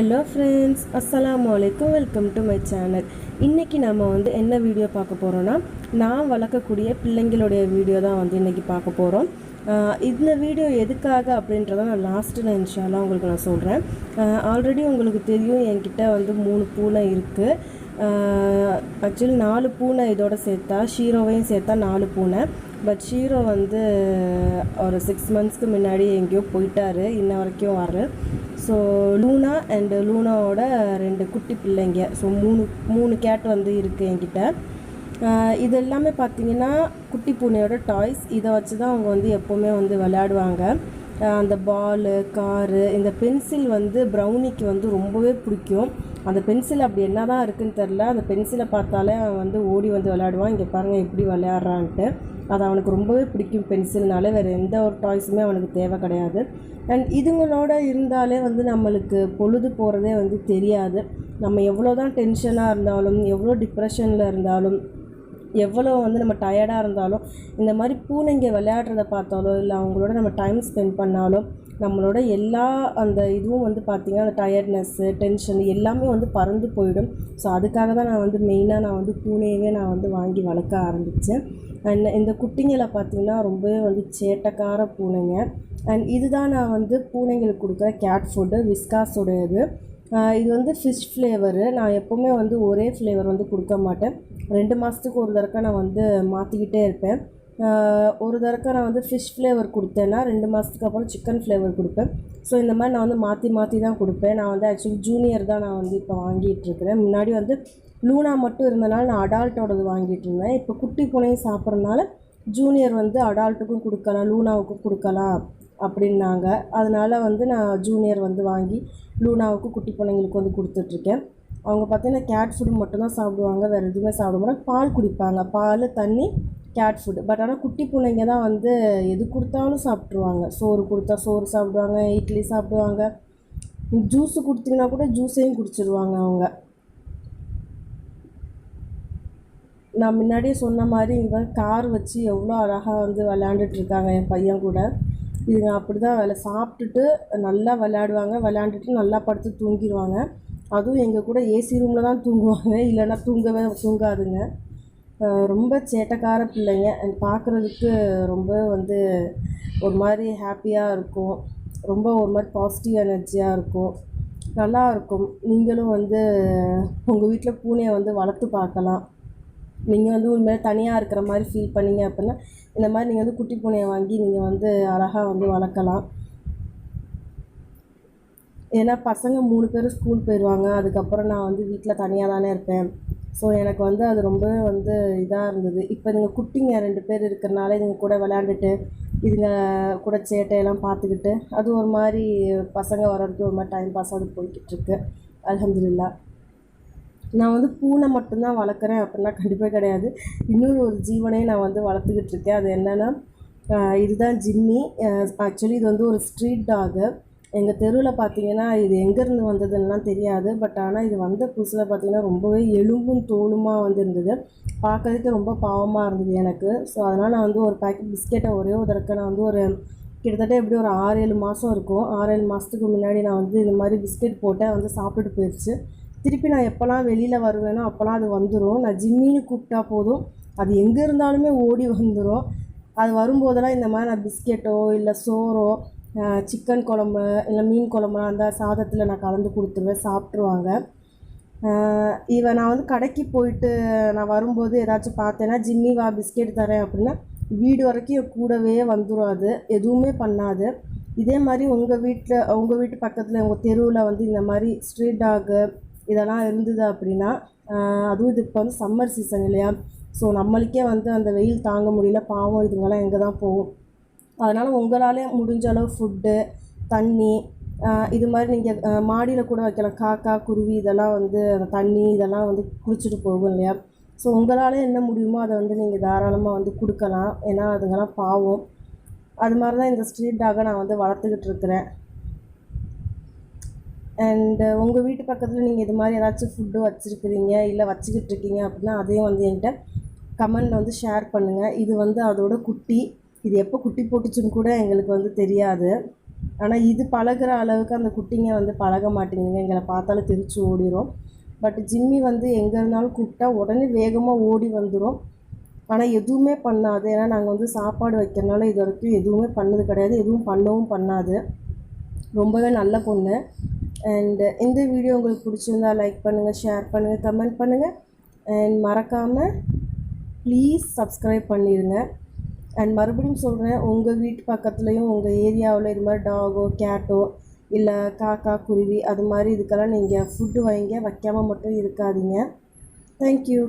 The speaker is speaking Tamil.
ஹலோ ஃப்ரெண்ட்ஸ் அஸ்லாம் அலைக்கும் வெல்கம் டு மை சேனல் இன்றைக்கி நம்ம வந்து என்ன வீடியோ பார்க்க போகிறோன்னா நான் வளர்க்கக்கூடிய பிள்ளைங்களுடைய வீடியோ தான் வந்து இன்றைக்கி பார்க்க போகிறோம் இந்த வீடியோ எதுக்காக அப்படின்றத நான் லாஸ்ட்டு நான் இன்ஷாலாம் உங்களுக்கு நான் சொல்கிறேன் ஆல்ரெடி உங்களுக்கு தெரியும் என்கிட்ட வந்து மூணு பூனை இருக்குது ஆக்சுவலி நாலு பூனை இதோட சேர்த்தா ஷீரோவையும் சேர்த்தா நாலு பூனை. பட் ஷீரோ வந்து ஒரு சிக்ஸ் மந்த்ஸ்க்கு முன்னாடி எங்கேயோ போயிட்டார். இன்ன வரைக்கும் வரல. ஸோ லூனா அண்டு லூனாவோட ரெண்டு குட்டி பிள்ளைங்க. ஸோ மூணு மூணு கேட் வந்து இருக்குது என்கிட்ட. இது எல்லாமே பார்த்தீங்கன்னா குட்டி பூனையோட டாய்ஸ் இதை வச்சு தான் அவங்க வந்து எப்போவுமே வந்து விளையாடுவாங்க. அந்த பாலு காரு இந்த பென்சில் வந்து ப்ரௌனிக்கு வந்து ரொம்பவே பிடிக்கும். அந்த பென்சில் அப்படி என்ன தான் இருக்குன்னு தெரில அந்த பென்சிலை பார்த்தாலே அவன் வந்து ஓடி வந்து விளையாடுவான். இங்கே பாருங்கள் எப்படி விளையாடுறான்ட்டு. அது அவனுக்கு ரொம்பவே பிடிக்கும் பென்சில்னால. வேறு எந்த ஒரு டாய்ஸுமே அவனுக்கு தேவை கிடையாது. அண்ட் இதுங்களோட இருந்தாலே வந்து நம்மளுக்கு பொழுது போகிறதே வந்து தெரியாது. நம்ம எவ்வளோ தான் டென்ஷனாக இருந்தாலும் எவ்வளோ டிப்ரெஷனில் இருந்தாலும் எவ்வளோ வந்து நம்ம டயர்டாக இருந்தாலும் இந்த மாதிரி பூனைங்க விளையாடுறத பார்த்தாலோ இல்லை அவங்களோட நம்ம டைம் ஸ்பெண்ட் பண்ணாலும் நம்மளோட எல்லா அந்த இதுவும் வந்து பார்த்திங்கன்னா அந்த டயர்ட்னஸ்ஸு டென்ஷன் எல்லாமே வந்து பறந்து போயிடும். ஸோ அதுக்காக தான் நான் வந்து மெயினாக நான் வந்து பூனையவே நான் வந்து வாங்கி வளர்க்க ஆரம்பித்தேன் அண்ட் இந்த குட்டிங்களை பார்த்திங்கன்னா ரொம்பவே வந்து சேட்டக்கார பூனைங்க. அண்ட் இதுதான் நான் வந்து பூனைங்களுக்கு கொடுக்குற கேட் ஃபுட்டு விஸ்காஸோடையது இது வந்து ஃபிஷ் ஃப்ளேவரு நான் எப்போவுமே வந்து ஒரே ஃப்ளேவர் வந்து கொடுக்க மாட்டேன். ரெண்டு மாதத்துக்கு ஒரு தடவை நான் வந்து மாற்றிக்கிட்டே இருப்பேன். ஒரு தடவை நான் வந்து ஃபிஷ் ஃப்ளேவர் கொடுத்தேன்னா ரெண்டு மாதத்துக்கு அப்புறம் சிக்கன் ஃப்ளேவர் கொடுப்பேன். ஸோ இந்த மாதிரி நான் வந்து மாற்றி மாற்றி தான் கொடுப்பேன். நான் வந்து ஆக்சுவலி ஜூனியர் தான் நான் வந்து இப்போ வாங்கிட்டு இருக்கிறேன். முன்னாடி வந்து லூனா மட்டும் இருந்தனால நான் அடால்ட்டோடது வாங்கிட்டு இருந்தேன். இப்போ குட்டி பூனையும் சாப்பிட்றதுனால ஜூனியர் வந்து அடால்ட்டுக்கும் கொடுக்கலாம் லூனாவுக்கும் கொடுக்கலாம் அப்படின்னாங்க. அதனால் வந்து நான் ஜூனியர் வந்து வாங்கி லூனாவுக்கு குட்டி பிள்ளைங்களுக்கு வந்து கொடுத்துட்ருக்கேன் அவங்க பார்த்தீங்கன்னா கேட் ஃபுட் மட்டும்தான் சாப்பிடுவாங்க வேறு எதுவுமே சாப்பிட மாட்டாங்க. பால் குடிப்பாங்க. பால் தண்ணி கேட் ஃபுட் பட் ஆனால் குட்டி பிள்ளைங்க தான் வந்து எது கொடுத்தாலும் சாப்பிட்ருவாங்க சோறு கொடுத்தா சோறு சாப்பிடுவாங்க இட்லி சாப்பிடுவாங்க. ஜூஸு கொடுத்தீங்கன்னா கூட ஜூஸையும் குடிச்சிருவாங்க அவங்க. நான் முன்னாடியே சொன்ன மாதிரி இங்கே கார் வச்சு எவ்வளோ அழகாக வந்து விளையாண்டுட்ருக்காங்க என் பையன் கூட. இதுங்க அப்படி தான் வேலை சாப்பிட்டுட்டு நல்லா விளையாடுவாங்க. விளையாண்டுட்டு நல்லா படுத்து தூங்கிடுவாங்க அதுவும் எங்கள் கூட ஏசி ரூமில் தான் தூங்குவாங்க. இல்லைன்னா தூங்கவே தூங்காதுங்க. ரொம்ப சேட்டைக்கார பிள்ளைங்க. பார்க்குறதுக்கு ரொம்ப வந்து ஒரு மாதிரி ஹாப்பியாக இருக்கும். ரொம்ப ஒரு மாதிரி பாசிட்டிவ் எனர்ஜியாக இருக்கும். நல்லா இருக்கும். நீங்களும் வந்து உங்கள் வீட்டில் பூனையை வந்து வளர்த்து பார்க்கலாம். நீங்கள் வந்து உண்மையிலே தனியாக இருக்கிற மாதிரி ஃபீல் பண்ணீங்க அப்படின்னா இந்த மாதிரி நீங்கள் வந்து குட்டி பூனையை வாங்கி நீங்கள் வந்து அழகாக வந்து வளர்க்கலாம். ஏன்னா பசங்க மூணு பேரும் ஸ்கூல் போயிடுவாங்க அதுக்கப்புறம் நான் வந்து வீட்டில் தனியாக தானே இருப்பேன். ஸோ எனக்கு வந்து அது ரொம்ப வந்து இதாக இருந்தது. இப்போ நீங்கள் குட்டிங்க ரெண்டு பேர் இருக்கிறனால இதுங்க கூட விளையாண்டுட்டு இதுங்க கூட சேட்டையெல்லாம் பார்த்துக்கிட்டு அது ஒரு மாதிரி பசங்க வர்றதுக்கு ஒரு மாதிரி டைம் பாஸ் அது போய்கிட்டுருக்கு அலமதுல்லா நான் வந்து பூனை மட்டும்தான் வளர்க்குறேன் அப்படின்னா கண்டிப்பாக கிடையாது. இன்னொரு ஒரு ஜீவனையும் நான் வந்து வளர்த்துக்கிட்டு இருக்கேன். அது என்னென்னா இதுதான் ஜிம்மி. ஆக்சுவலி இது வந்து ஒரு ஸ்ட்ரீட் டாகு எங்கள் தெருவில் பார்த்தீங்கன்னா இது எங்கேருந்து வந்ததுன்னெலாம் தெரியாது. பட் ஆனால் இது வந்த புதுசில் பார்த்தீங்கன்னா ரொம்பவே எலும்பும் தோலுமாக வந்து இருந்தது பார்க்கறதுக்கு ரொம்ப பாவமாக இருந்தது எனக்கு. ஸோ அதனால் நான் வந்து ஒரு பேக்கெட் பிஸ்கெட்டை ஒரே ஒரு நான் வந்து ஒரு கிட்டத்தட்ட எப்படி ஒரு ஆறு ஏழு மாதம் இருக்கும். ஆறு ஏழு மாதத்துக்கு முன்னாடி நான் வந்து இந்த மாதிரி பிஸ்கெட் போட்டேன் வந்து சாப்பிட்டுட்டு போயிடுச்சு திருப்பி நான் எப்போல்லாம் வெளியில் வருவேனோ அப்போல்லாம் அது வந்துடும் நான் ஜிம்மின்னு கூப்பிட்டா போதும். அது எங்கே இருந்தாலுமே ஓடி வந்துடும் அது வரும்போதெல்லாம் இந்த மாதிரி நான் பிஸ்கெட்டோ இல்லை சோறோ சிக்கன் குழம்பு இல்லை மீன் குழம்பு அந்த சாதத்தில் நான் கலந்து கொடுத்துருவேன் சாப்பிட்ருவாங்க இவன் நான் வந்து கடைக்கு போயிட்டு நான் வரும்போது ஏதாச்சும் பார்த்தேன்னா ஜிம்மி வா பிஸ்கெட் தரேன் அப்படின்னா வீடு வரைக்கும் கூடவே வந்துடும் அது எதுவுமே பண்ணாது. இதே மாதிரி உங்கள் வீட்டில் உங்கள் வீட்டு பக்கத்தில் உங்கள் தெருவில் வந்து இந்த மாதிரி ஸ்ட்ரீட் டாகு இதெல்லாம் இருந்தது அப்படின்னா அதுவும் இது இப்போ வந்து சம்மர் சீசன் இல்லையா? ஸோ நம்மளுக்கே வந்து அந்த வெயில் தாங்க முடியல பாவம் இதுங்கெல்லாம் எங்கே தான் போகும். அதனால் உங்களாலே முடிஞ்ச அளவு ஃபுட்டு தண்ணி இது மாதிரி நீங்கள் மாடியில் கூட வைக்கலாம். காக்கா குருவி இதெல்லாம் வந்து அந்த தண்ணி இதெல்லாம் வந்து குடிச்சிட்டு போகும் இல்லையா? ஸோ உங்களால் என்ன முடியுமோ அதை வந்து நீங்கள் தாராளமாக வந்து கொடுக்கலாம். ஏன்னா அதுங்கெல்லாம் பாவம். அது மாதிரி தான் இந்த ஸ்ட்ரீட் டாகை நான் வந்து வளர்த்துக்கிட்டு இருக்கிறேன். அண்டு உங்கள் வீட்டு பக்கத்தில் நீங்கள் இது மாதிரி ஏதாச்சும் ஃபுட்டு வச்சுருக்கிறீங்க இல்லை வச்சுக்கிட்டு இருக்கீங்க அப்படின்னா அதையும் வந்து என்கிட்ட கமெண்டில் வந்து ஷேர் பண்ணுங்கள் இது வந்து அதோட குட்டி. இது எப்போ குட்டி போட்டுச்சுன்னு கூட எங்களுக்கு வந்து தெரியாது. ஆனால் இது பழகுற அளவுக்கு அந்த குட்டிங்க வந்து பழக மாட்டேங்குதுங்க. எங்களை பார்த்தாலும் தெரிச்சு ஓடிரும். பட் ஜிம்மி வந்து எங்கே இருந்தாலும் கூப்பிட்டா உடனே வேகமாக ஓடி வந்துடும் ஆனால் எதுவுமே பண்ணாது. ஏன்னா நாங்கள் வந்து சாப்பாடு வைக்கிறனால இது வரைக்கும் எதுவுமே பண்ணது கிடையாது. எதுவும் பண்ணவும் பண்ணாது. ரொம்பவே நல்ல பொண்ணு. அண்டு இந்த வீடியோ உங்களுக்கு பிடிச்சிருந்தா லைக் பண்ணுங்கள் ஷேர் பண்ணுங்கள் கமெண்ட் பண்ணுங்கள் அண்ட் மறக்காமல் ப்ளீஸ் சப்ஸ்கிரைப் பண்ணிடுங்க அண்ட் மறுபடியும் சொல்கிறேன் உங்கள் வீட்டு பக்கத்துலேயும் உங்கள் ஏரியாவில் இது மாதிரி டாகோ கேட்டோ இல்லை காக்கா குருவி அது மாதிரி இதுக்கெல்லாம் நீங்கள் ஃபுட்டு வாங்கிங்க வைக்காமல் மட்டும் இருக்காதீங்க. தேங்க்யூ